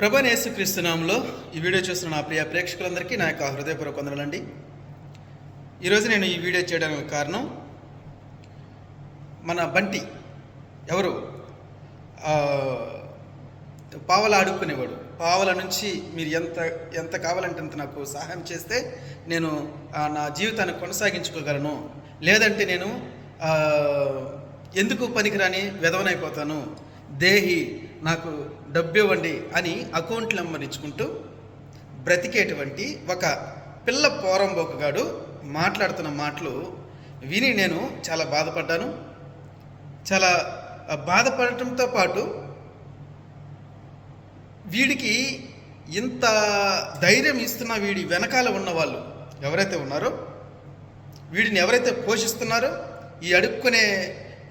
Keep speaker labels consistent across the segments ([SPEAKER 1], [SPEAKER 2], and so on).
[SPEAKER 1] ప్రభా యేసుక్రీస్తునామంలో ఈ వీడియో చూస్తున్న నా ప్రియ ప్రేక్షకులందరికీ నా యొక్క హృదయపూర్వక వందనాలండి. ఈరోజు నేను ఈ వీడియో చేయడానికి కారణం మన బంటి ఎవరు? పావలు ఆడుకునేవాడు. పావల నుంచి మీరు ఎంత ఎంత కావాలంటే అంత నాకు సహాయం చేస్తే నేను నా జీవితాన్ని కొనసాగించుకోగలను. లేదంటే నేను ఎందుకు పనికిరాని విధవనైపోతాను? దేహి నాకు డబ్బివ్వండి అని అకౌంట్ నెంబర్ ఇచ్చుకుంటూ బ్రతికేటువంటి ఒక పిల్ల పోరంబోకగాడు మాట్లాడుతున్న మాటలు విని నేను చాలా బాధపడ్డాను. చాలా బాధపడటంతో పాటు వీడికి ఇంత ధైర్యం ఇస్తున్న వీడి వెనకాల ఉన్న వాళ్ళు ఎవరైతే ఉన్నారో వీడిని ఎవరైతే పోషిస్తున్నారో ఈ అడుక్కునే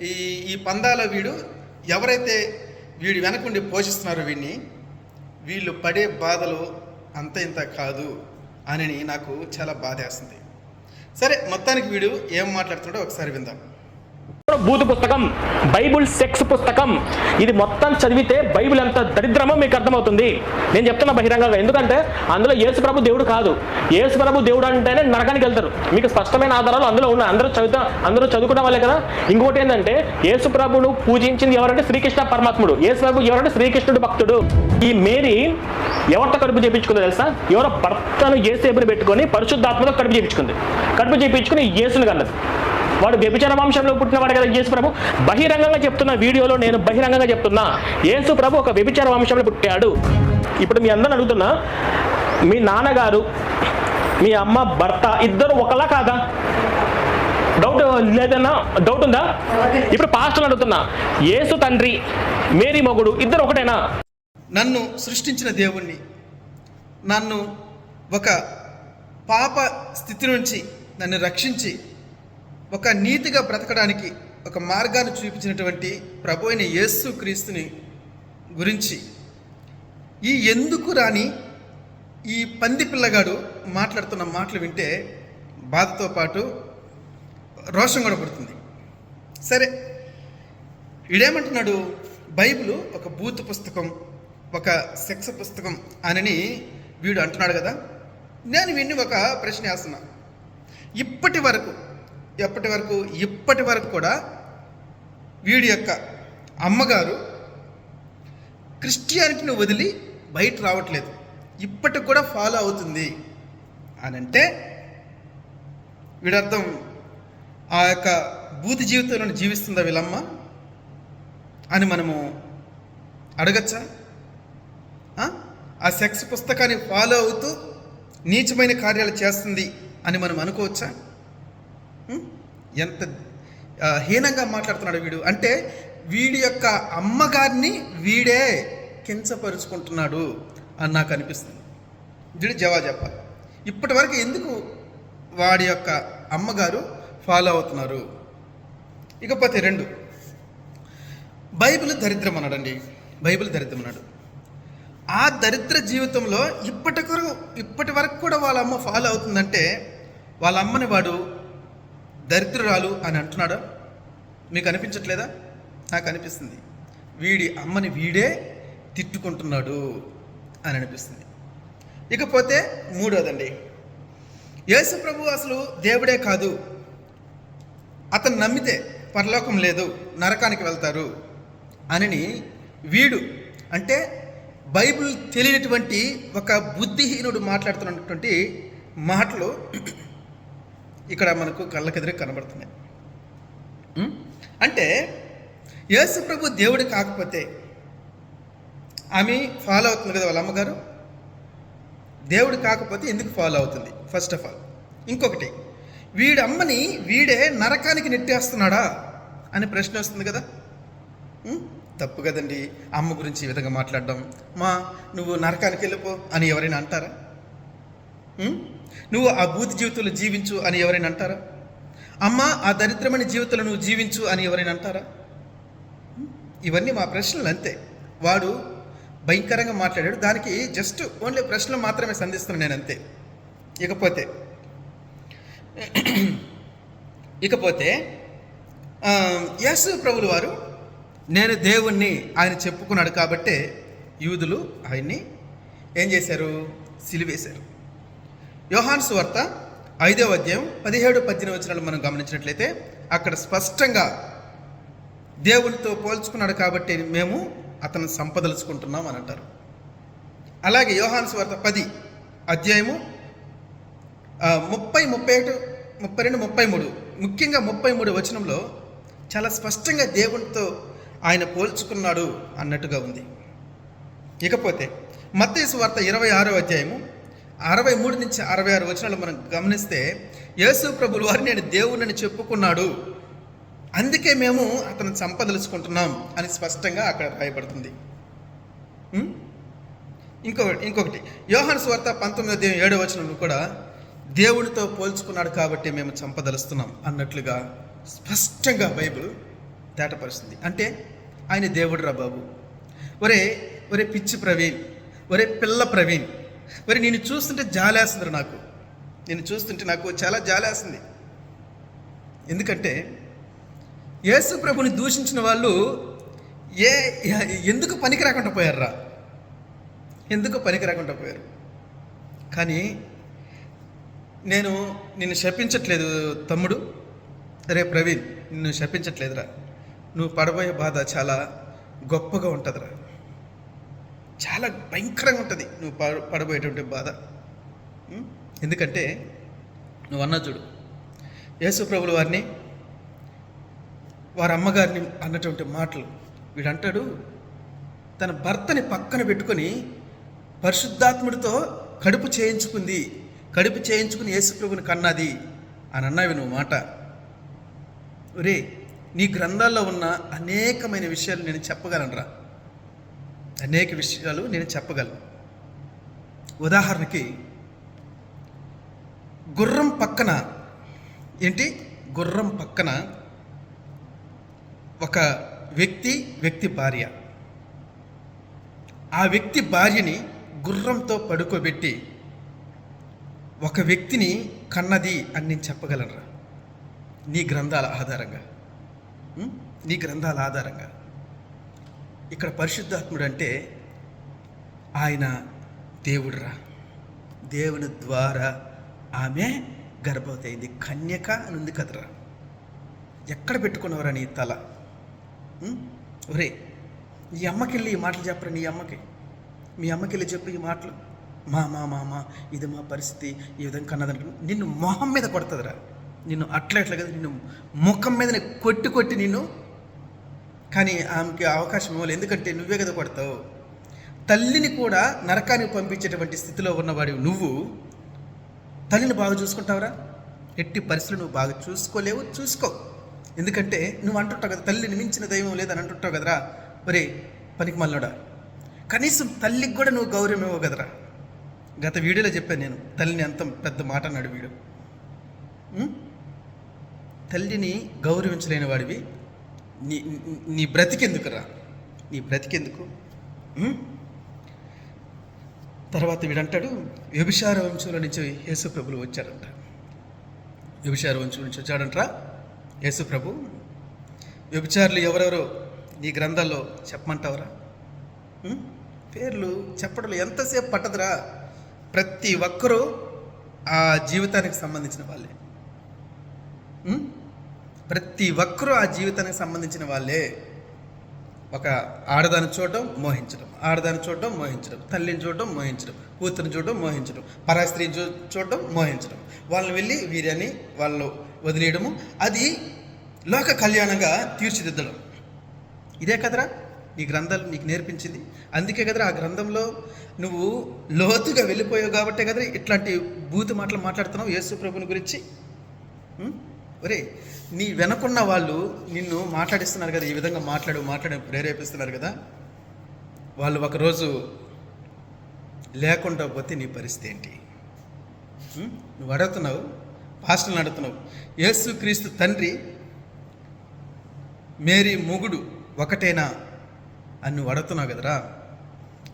[SPEAKER 1] ఈ ఈ పందాల వీడు ఎవరైతే వీడి వెనకుండి పోషిస్తున్నారు వీడిని వీళ్ళు పడే బాధలు అంత ఇంత కాదు అని నాకు చాలా బాధేస్తుంది. సరే మొత్తానికి వీడు ఏం మాట్లాడుతున్నాడో ఒకసారి విందాం.
[SPEAKER 2] బూతు పుస్తకం బైబుల్ సెక్స్ పుస్తకం. ఇది మొత్తం చదివితే బైబిల్ ఎంత దరిద్రమో మీకు అర్థమవుతుంది. నేను చెప్తున్నా బహిరంగంగా ఎందుకంటే అందులో యేసు ప్రభు దేవుడు కాదు. యేసు ప్రభు దేవుడు అంటేనే నరకానికి వెళ్తారు. మీకు స్పష్టమైన ఆధారాలు అందులో ఉన్నాయి. అందరూ చదువుతా అందరూ చదువుకున్న వాళ్ళే కదా. ఇంకోటి ఏంటంటే యేసు ప్రభును పూజించింది ఎవరంటే శ్రీకృష్ణ పరమాత్ముడు. యేసు ప్రభు ఎవరంటే శ్రీకృష్ణుడు భక్తుడు. ఈ మేరీ ఎవరితో కడుపు చేపించుకుందో తెలుసా? ఎవరో భర్తను ఏసేపుని పెట్టుకొని పరిశుద్ధాత్మతో కడుపు చేపించుకుంది. కడుపు చేపించుకుని యేసుని కన్నది. వాడు వ్యభిచార వంశంలో పుట్టినవాడు కదా యేసు ప్రభు. బహిరంగంగా చెప్తున్న వీడియోలో నేను బహిరంగంగా చెప్తున్నా. యేసు ప్రభు ఒక వ్యభిచార వంశంలో పుట్టాడు. ఇప్పుడు మీ అందరిని అడుగుతున్నా మీ నాన్నగారు మీ అమ్మ భర్త ఇద్దరు ఒకలా కాదా? డౌట్ లేదన్నా? డౌట్ ఉందా? ఇప్పుడు పాస్టర్ని అడుగుతున్నా యేసు తండ్రి మేరీ మొగుడు ఇద్దరు ఒకటేనా?
[SPEAKER 1] నన్ను సృష్టించిన దేవుణ్ణి నన్ను ఒక పాప స్థితి నుంచి నన్ను రక్షించి ఒక నీతిగా బ్రతకడానికి ఒక మార్గాన్ని చూపించినటువంటి ప్రభు అయిన యేసు క్రీస్తుని గురించి. ఈ ఎందుకు రాని ఈ పంది పిల్లగాడు మాట్లాడుతున్న మాటలు వింటే బాధతో పాటు రోషం కూడా పడుతుంది. సరే వీడేమంటున్నాడు బైబిల్ ఒక బూత్ పుస్తకం ఒక సెక్స్ పుస్తకం అని వీడు అంటున్నాడు కదా? నేను విని ఒక ప్రశ్న వేస్తున్నా. ఇప్పటి వరకు ఎప్పటి వరకు ఇప్పటి వరకు కూడా వీడి యొక్క అమ్మగారు క్రిస్టియానిటీని వదిలి బయట రావట్లేదు. ఇప్పటికి కూడా ఫాలో అవుతుంది అని అంటే వీడర్థం ఆ యొక్క భూతి జీవితంలో జీవిస్తుందా వీళ్ళమ్మ అని మనము అడగచ్చా? ఆ? సెక్స్ పుస్తకాన్ని ఫాలో అవుతూ నీచమైన కార్యాలు చేస్తుంది అని మనం అనుకోవచ్చా? ఎంత హీనంగా మాట్లాడుతున్నాడు వీడు. అంటే వీడి యొక్క అమ్మగారిని వీడే కించపరుచుకుంటున్నాడు అని నాకు అనిపిస్తుంది. వీడు జవా చెప్పాలి. ఇప్పటి వరకు ఎందుకు వాడి యొక్క అమ్మగారు ఫాలో అవుతున్నారు? ఇకపోతే రెండు. బైబిల్ దరిద్రం అన్నాడండి. బైబిల్ దరిద్రం అన్నాడు. ఆ దరిద్ర జీవితంలో ఇప్పటి వరకు ఇప్పటి వరకు కూడా వాళ్ళ అమ్మ ఫాలో అవుతుందంటే వాళ్ళ అమ్మని వాడు దరిద్రురాలు అని అంటున్నాడా? మీకు అనిపించట్లేదా? నాకు అనిపిస్తుంది. వీడి అమ్మని వీడే తిట్టుకుంటున్నాడు అని అనిపిస్తుంది. ఇకపోతే మూడోదండి. యేసు ప్రభు అసలు దేవుడే కాదు. అతను నమ్మితే పరలోకం లేదు నరకానికి వెళ్తారు అని వీడు అంటే బైబిల్ తెలియనటువంటి ఒక బుద్ధిహీనుడు మాట్లాడుతున్నటువంటి మాటలు ఇక్కడ మనకు కళ్ళకెదిరే కనబడుతున్నాయి? అంటే యేసు ప్రభు దేవుడు కాకపోతే ఆమె ఫాలో అవుతుంది కదా వాళ్ళ అమ్మగారు? దేవుడు కాకపోతే ఎందుకు ఫాలో అవుతుంది? First of all. ఇంకొకటి వీడి అమ్మని వీడే నరకానికి నెట్టేస్తున్నాడా అని ప్రశ్న వస్తుంది కదా? తప్పు కదండి. అమ్మ గురించి ఈ విధంగా మాట్లాడడం. మా నువ్వు నరకానికి వెళ్ళిపో అని ఎవరైనా అంటారా? నువ్వు ఆ భూతి జీవితంలో జీవించు అని ఎవరైనా అంటారా? అమ్మ ఆ దరిద్రమైన జీవితంలో నువ్వు జీవించు అని ఎవరైనా అంటారా? ఇవన్నీ మా ప్రశ్నలు అంతే. వాడు భయంకరంగా మాట్లాడాడు. దానికి జస్ట్ ఓన్లీ ప్రశ్నలు మాత్రమే సంధిస్తున్నాను నేను అంతే. ఇకపోతే ఇకపోతే యేసు ప్రభులు వారు నేను దేవుణ్ణి ఆయన చెప్పుకున్నాడు కాబట్టే యూదులు ఆయన్ని ఏం చేశారు? సిలివేశారు. యోహాన్ సువార్త ఐదవ అధ్యాయం పదిహేడు పద్దెనిమిది వచనాలు మనం గమనించినట్లయితే అక్కడ స్పష్టంగా దేవునితో పోల్చుకున్నాడు కాబట్టి మేము అతను సంపదలుచుకుంటున్నాం అని అంటారు. అలాగే యోహాన్ సువార్త పది అధ్యాయము ముప్పై ముప్పై ఒకటి ముప్పై రెండు ముప్పై మూడు ముఖ్యంగా ముప్పై మూడు వచనంలో చాలా స్పష్టంగా దేవునితో ఆయన పోల్చుకున్నాడు అన్నట్టుగా ఉంది. ఇకపోతే మత్తయి వార్త ఇరవై ఆరో అధ్యాయము అరవై మూడు నుంచి అరవై ఆరు వచనాలు మనం గమనిస్తే యేసు ప్రభులు వారు నేను దేవుణ్ణి చెప్పుకున్నాడు. అందుకే మేము అతను సంపదలుచుకుంటున్నాం అని స్పష్టంగా అక్కడ రాయబడుతుంది. ఇంకొకటి ఇంకొకటి. యోహాను స్వార్త పంతొమ్మిది అధ్యాయం ఏడో వచనంలో కూడా దేవునితో పోల్చుకున్నాడు కాబట్టి మేము చంపదలుస్తున్నాం అన్నట్లుగా స్పష్టంగా బైబిల్ తేటపరుస్తుంది. అంటే ఆయన దేవుడు రా బాబు. ఒరే ఒరే పిచ్చి ప్రవీణ్ ఒరే పిల్ల ప్రవీణ్ మరి నేను చూస్తుంటే జాలేస్తుంది నాకు. నేను చూస్తుంటే నాకు చాలా జాలేస్తుంది. ఎందుకంటే యేసు ప్రభుని దూషించిన వాళ్ళు ఏ ఎందుకు పనికి రాకుండా పోయారా? ఎందుకు పనికి రాకుండా పోయారు? కానీ నేను నిన్ను శపించట్లేదు తమ్ముడు. రే ప్రవీణ్ నిన్ను శపించట్లేదురా. నువ్వు పడబోయే బాధ చాలా గొప్పగా ఉంటుందిరా. చాలా భయంకరంగా ఉంటుంది. నువ్వు పడబోయేటువంటి బాధ. ఎందుకంటే నువ్వు అన్నా చూడు యేసు ప్రభులు వారిని వారి అమ్మగారిని అన్నటువంటి మాటలు. వీడంటాడు తన భర్తని పక్కన పెట్టుకొని పరిశుద్ధాత్ముడితో కడుపు చేయించుకుంది. కడుపు చేయించుకుని యేసుప్రభుని కన్నది అని అన్నావి నువ్వు మాట. ఒరే నీ గ్రంథాల్లో ఉన్న అనేకమైన విషయాలు నేను చెప్పగలనరా. అనేక విషయాలు నేను చెప్పగలను. ఉదాహరణకి గుర్రం పక్కన ఏంటి? గుర్రం పక్కన ఒక వ్యక్తి వ్యక్తి భార్య. ఆ వ్యక్తి భార్యని గుర్రంతో పడుకోబెట్టి ఒక వ్యక్తిని కన్నది అని నేను చెప్పగలనరా. నీ గ్రంథాల ఆధారంగా. నీ గ్రంథాల ఆధారంగా. ఇక్కడ పరిశుద్ధాత్ముడు అంటే ఆయన దేవుడురా. దేవుని ద్వారా ఆమె గర్భవతి కన్యక అని ఉంది కదరా. ఎక్కడ పెట్టుకున్నవరా నీ తల? ఒరే ఈ అమ్మకి వెళ్ళి ఈ మాటలు చెప్పరా నీ అమ్మకి? మీ అమ్మకి వెళ్ళి చెప్పు ఈ మాటలు. మా మా మా మా ఇది మా పరిస్థితి ఈ విధంగా కన్నదంటే నిన్ను మొహం మీద కొడుతుందిరా. నిన్ను అట్లా ఎట్లా కదా నిన్ను ముఖం మీద కొట్టి కొట్టి నిన్ను కానీ ఆమెకి అవకాశం ఇవ్వాలి ఎందుకంటే నువ్వే కదా కొడతావు. తల్లిని కూడా నరకానికి పంపించేటువంటి స్థితిలో ఉన్నవాడు నువ్వు. తల్లిని బాగా చూసుకుంటావురా? ఎట్టి పరిస్థితులు నువ్వు బాగా చూసుకోలేవు చూసుకో. ఎందుకంటే నువ్వు అంటుంటావు కదా తల్లిని మించిన దైవం లేదని అంటుంటావు కదరా. ఒరే పనికి మల్లడా కనీసం తల్లికి కూడా నువ్వు గౌరవం ఇవ్వవు కదరా. గత వీడియోలో చెప్పాను నేను తల్లిని అంత పెద్ద మాట అన్నాడు వీడు. తల్లిని గౌరవించలేని వాడివి. నీ నీ- బ్రతికెందుకురా? నీ బ్రతికెందుకు? తర్వాత వీడంటాడు వ్యభిచార వంశంలో నుంచి యేసుప్రభులు వచ్చారంట. వ్యభిచార వంశం నుంచి వచ్చాడంట్రా? యేసుప్రభు వ్యభిచారులు ఎవరెవరో నీ గ్రంథాల్లో చెప్పమంటావరా? పేర్లు చెప్పడంలో ఎంతసేపు పట్టదురా? ప్రతి ఒక్కరూ ఆ జీవితానికి సంబంధించిన వాళ్ళే. ప్రతి ఒక్కరూ ఆ జీవితానికి సంబంధించిన వాళ్ళే. ఒక ఆడదాన్ని చూడడం మోహించడం. ఆడదాన్ని చూడడం మోహించడం. తల్లిని చూడడం మోహించడం. కూతురుని చూడడం మోహించడం. పరాస్త్రీని చూ చూడడం మోహించడం. వాళ్ళని వెళ్ళి వీర్యాన్ని వాళ్ళు వదిలేయడము. అది లోక కళ్యాణంగా తీర్చిదిద్దడం. ఇదే కదరా? ఈ గ్రంథాలు నీకు నేర్పించింది. అందుకే కదరా ఆ గ్రంథంలో నువ్వు లోతుగా వెళ్ళిపోయావు కాబట్టే కదా ఇట్లాంటి బూతు మాటలు మాట్లాడుతున్నావు యేసు ప్రభుని గురించి ఒరే నీ వెనకున్న వాళ్ళు నిన్ను మాట్లాడిస్తున్నారు కదా ఈ విధంగా మాట్లాడు మాట్లాడి ప్రేరేపిస్తున్నారు కదా. వాళ్ళు ఒకరోజు లేకుండా పోతే నీ పరిస్థితి ఏంటి? నువ్వు అడుగుతున్నావు పాస్టల్ని అడుగుతున్నావు. యేసు క్రీస్తు తండ్రి మేరీ మొగుడు ఒకటేనా అని నువ్వు అడుగుతున్నావు కదరా.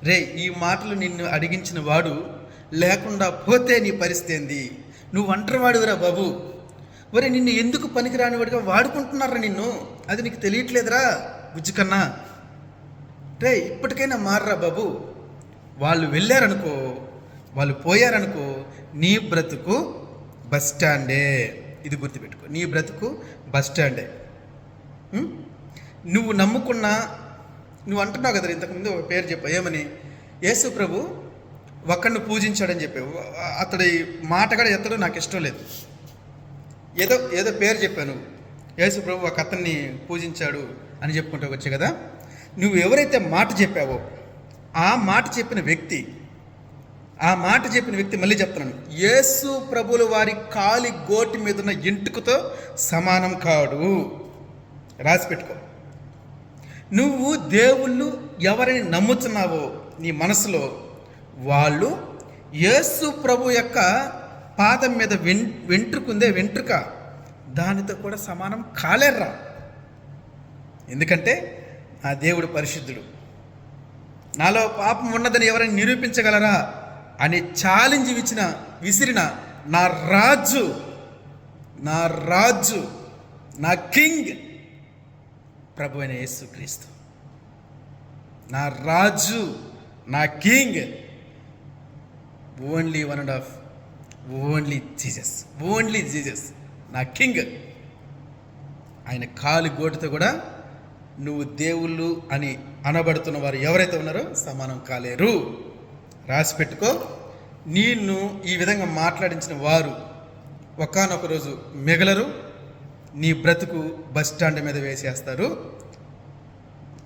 [SPEAKER 1] రే ఈ మాటలు నిన్ను అడిగించిన వాడు లేకుండా పోతే నీ పరిస్థితి ఏంది? నువ్వు ఒంటరివాడివిరా బాబు. ఒరే నిన్ను ఎందుకు పనికిరాని వాడిగా వాడుకుంటున్నారా నిన్ను? అది నీకు తెలియట్లేదురా బుజ్జికన్నా రే ఇప్పటికైనా మారరా బాబు. వాళ్ళు వెళ్ళారనుకో వాళ్ళు పోయారనుకో నీ బ్రతుకు బస్ స్టాండే. ఇది గుర్తుపెట్టుకో నీ బ్రతుకు బస్ స్టాండే. నువ్వు నమ్ముకున్న నువ్వు అంటున్నావు కదా ఇంతకుముందు ఒక పేరు చెప్ప ఏమని? యేసు ప్రభు ఒక్కడిని పూజించాడని చెప్పావు. అతడి మాట కూడా ఎత్తడం నాకు ఇష్టం లేదు. ఏదో ఏదో పేరు చెప్పాను. యేసు ప్రభు ఒక అతన్ని పూజించాడు అని చెప్పుకుంటూ వచ్చే కదా? నువ్వు ఎవరైతే మాట చెప్పావో ఆ మాట చెప్పిన వ్యక్తి ఆ మాట చెప్పిన వ్యక్తి మళ్ళీ చెప్తున్నాను. యేసు ప్రభుల వారి కాలి గోటి మీద ఉన్న ఇంటుకుతో సమానం కాడు. రాసి పెట్టుకో. నువ్వు దేవుళ్ళు ఎవరిని నమ్ముతున్నావో నీ మనసులో వాళ్ళు యేసు ప్రభు యొక్క పాదం మీద వెం వెంట్రుకుందే వెంట్రుక. దానితో కూడా సమానం కాలేర్రా. ఎందుకంటే నా దేవుడు పరిశుద్ధుడు. నాలో పాపం ఉన్నదని ఎవరైనా నిరూపించగలరా? అని ఛాలెంజ్ ఇచ్చిన విసిరిన నా రాజు నా రాజు నా కింగ్ ప్రభు అయిన యేసుక్రీస్తు. నా రాజు నా king only one and half only Jesus. Only Jesus. నా కింగ్. ఆయన కాలు గోటుతో కూడా నువ్వు దేవుళ్ళు అని అనబడుతున్న వారు ఎవరైతే ఉన్నారో సమానం కాలేరు. రాసి పెట్టుకో. నిన్ను ఈ విధంగా మాట్లాడించిన వారు ఒకానొక రోజు మిగలరు. నీ బ్రతుకు బస్ స్టాండ్ మీద వేసేస్తారు.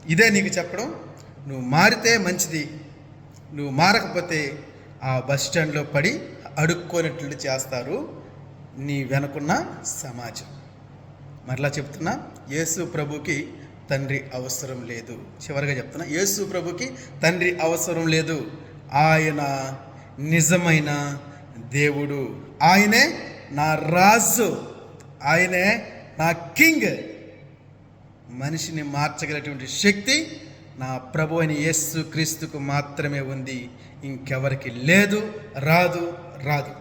[SPEAKER 1] ఇదే నీకు చెప్పడం. నువ్వు మారితే మంచిది. నువ్వు మారకపోతే ఆ బస్ స్టాండ్లో పడి అడుక్కోనట్లు చేస్తారు నీ వెనుకున్న సమాజం. మరలా చెప్తున్నా యేసు ప్రభుకి తండ్రి అవసరం లేదు. చివరిగా చెప్తున్నా యేసు ప్రభుకి తండ్రి అవసరం లేదు. ఆయన నిజమైన దేవుడు. ఆయనే నా రాజు. ఆయనే నా కింగ్. మనిషిని మార్చగలటువంటి శక్తి నా ప్రభు అని యేసు క్రీస్తుకు మాత్రమే ఉంది. ఇంకెవరికి లేదు రాదు రాదు.